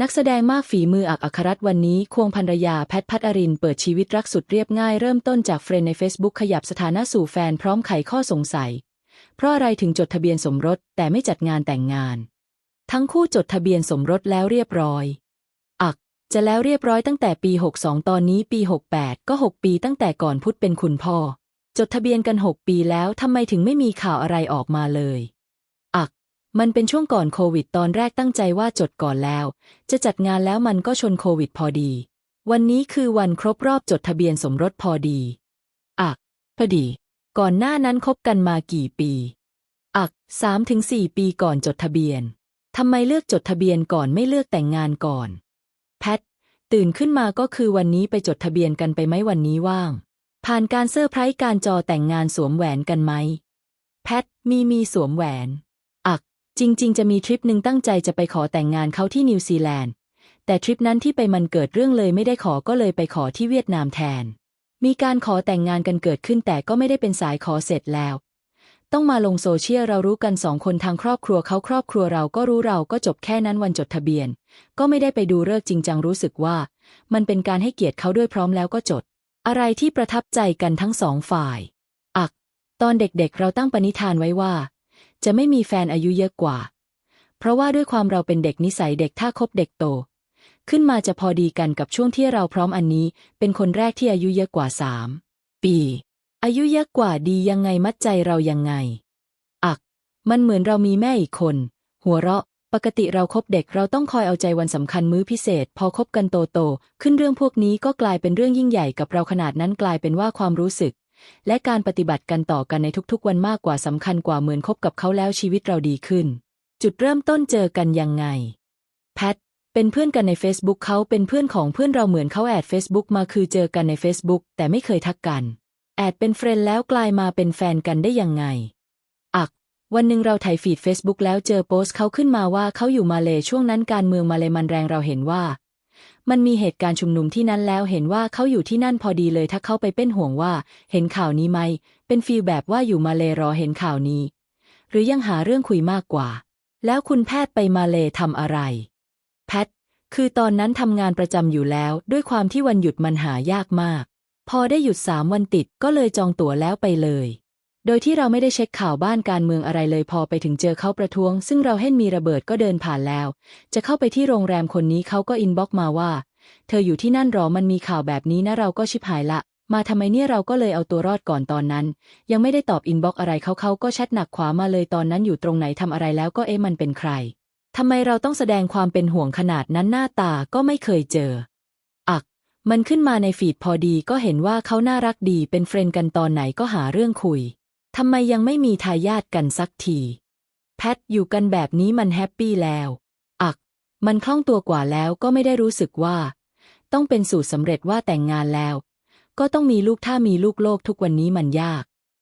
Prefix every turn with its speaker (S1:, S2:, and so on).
S1: นักแสดงมากฝีมืออักอัครรัตวันนี้ ควงภรรยาแพทพัทอริน เปิดชีวิตรักสุดเรียบง่ายเริ่มต้นจากเฟรนใน Facebook ขยับสถานะสู่แฟนพร้อมไขข้อสงสัย เพราะอะไรถึงจดทะเบียนสมรสแต่ไม่จัดงานแต่งงาน ทั้งคู่จดทะเบียนสมรสแล้วเรียบร้อย อัก จะแล้วเรียบร้อยตั้งแต่ปี 62 ตอนนี้ปี 68 ก็ 6 ปีตั้งแต่ก่อนพุทธเป็นคุณพ่อ จดทะเบียนกัน 6 ปีแล้วทำไมถึงไม่มีข่าวอะไรออกมาเลย มันเป็นช่วงก่อนโควิดตอนแรกตั้งใจว่าจดก่อนแล้ว จะจัดงานแล้วมันก็ชนโควิดพอดี วันนี้คือวันครบรอบจดทะเบียนสมรสพอดีอักพอดี ก่อนหน้านั้นคบกันมากี่ปี อักสามถึงสี่ปีก่อนจดทะเบียนทำไมเลือกจดทะเบียนก่อนไม่เลือกแต่งงานก่อน แพท ตื่นขึ้นมาก็คือวันนี้ไปจดทะเบียนกันไปไหมวันนี้ว่าง ผ่านการเซอร์ไพรส์การจอแต่งงานสวมแหวนกันไหม แพท มีมีสวมแหวน จริง ๆ จะมีทริปหนึ่งตั้งใจจะไปขอแต่งงานเขาที่นิวซีแลนด์ แต่ทริปนั้นที่ไปมันเกิดเรื่องเลยไม่ได้ขอก็เลยไปขอที่เวียดนามแทน มีการขอแต่งงานกันเกิดขึ้นแต่ก็ไม่ได้เป็นสายขอเสร็จแล้ว ต้องมาลงโซเชียลเรารู้กันสองคนทางครอบครัวเขาครอบครัวเราก็รู้เราก็จบแค่นั้นวันจดทะเบียน ก็ไม่ได้ไปดูเลิกจริงจังรู้สึกว่า มันเป็นการให้เกียรติเขาด้วยพร้อมแล้วก็จด อะไรที่ประทับใจกันทั้งสองฝ่าย อัก ตอนเด็กๆ เราตั้งปณิธานไว้ว่า จะไม่มีแฟนอายุเยอะกว่า เพราะว่าด้วยความเราเป็นเด็กนิสัยเด็กถ้าคบเด็กโต ขึ้นมาจะพอดีกันกับช่วงที่เราพร้อมอันนี้ เป็นคนแรกที่อายุเยอะกว่าสามปี อายุเยอะกว่าดียังไงมัดใจเรายังไง อัก มันเหมือนเรามีแม่อีกคน หัวเราะ ปกติเราคบเด็กเราต้องคอยเอาใจวันสำคัญมื้อพิเศษ พอคบกันโตโตขึ้นเรื่องพวกนี้ก็กลายเป็นเรื่องยิ่งใหญ่กับเราขนาดนั้นกลายเป็นว่าความรู้สึก และการปฏิบัติกันต่อกันในทุกๆ วันมากกว่าสำคัญกว่าเหมือนคบกับเขาแล้วชีวิตเราดีขึ้น จุดเริ่มต้นเจอกันยังไง แพท เป็นเพื่อนกันใน Facebook เขาเป็นเพื่อนของเพื่อนเราเหมือนเขาแอด Facebook มาคือเจอกันใน Facebook แต่ไม่เคยทักกัน แอดเป็นเฟรนแล้วกลายมาเป็นแฟนกันได้ยังไง อักวันหนึ่งเราถ่ายฟีด Facebook แล้วเจอโพสต์เขาขึ้นมาว่าเขาอยู่มาเลช่วงนั้นการเมืองมาเลมันแรงเราเห็นว่า มันมีเหตุการณ์ชุมนุมที่นั้นแล้วเห็นว่าเขาอยู่ที่นั่นพอดีเลยถ้าเขาไปเป็นห่วงว่า เห็นข่าวนี้ไหม เป็นฟีลแบบว่าอยู่มาเลรอเห็นข่าวนี้ หรือยังหาเรื่องคุยมากกว่า แล้วคุณแพทย์ไปมาเลทำอะไร แพท คือตอนนั้นทำงานประจำอยู่แล้ว ด้วยความที่วันหยุดมันหายากมาก พอได้หยุดสามวันติดก็เลยจองตั๋วแล้วไปเลย โดยที่เราไม่ได้เช็คข่าวบ้านการเมืองอะไรเลยพอไปถึงเจอเขาประท้วง ซึ่งเราเห็นมีระเบิดก็เดินผ่านแล้ว จะเข้าไปที่โรงแรมคนนี้เขาก็อินบ็อกมาว่า เธออยู่ที่นั่นหรอมันมีข่าวแบบนี้นะเราก็ชิบหายละ มาทำไมเนี่ยเราก็เลยเอาตัวรอดก่อนตอนนั้น ยังไม่ได้ตอบอินบ็อกอะไรเขาเขาก็แชทหนักขวามาเลยตอนนั้นอยู่ตรงไหนทำอะไรแล้วก็เอ๊ะมันเป็นใครทำไมเราต้องแสดงความเป็นห่วงขนาดนั้นหน้าตาก็ไม่เคยเจอ อัก มันขึ้นมาในฟีดพอดีก็เห็นว่าเขาน่ารักดีเป็นเฟรนด์กันตอนไหนก็หาเรื่องคุย ทำไมยังไม่มีทายาทกันสักที แพทอยู่กันแบบนี้มันแฮปปี้แล้ว อัก มันคล่องตัวกว่าแล้วก็ไม่ได้รู้สึกว่า ต้องเป็นสูตรสำเร็จว่าแต่งงานแล้ว ก็ต้องมีลูกถ้ามีลูกโลกทุกวันนี้มันยาก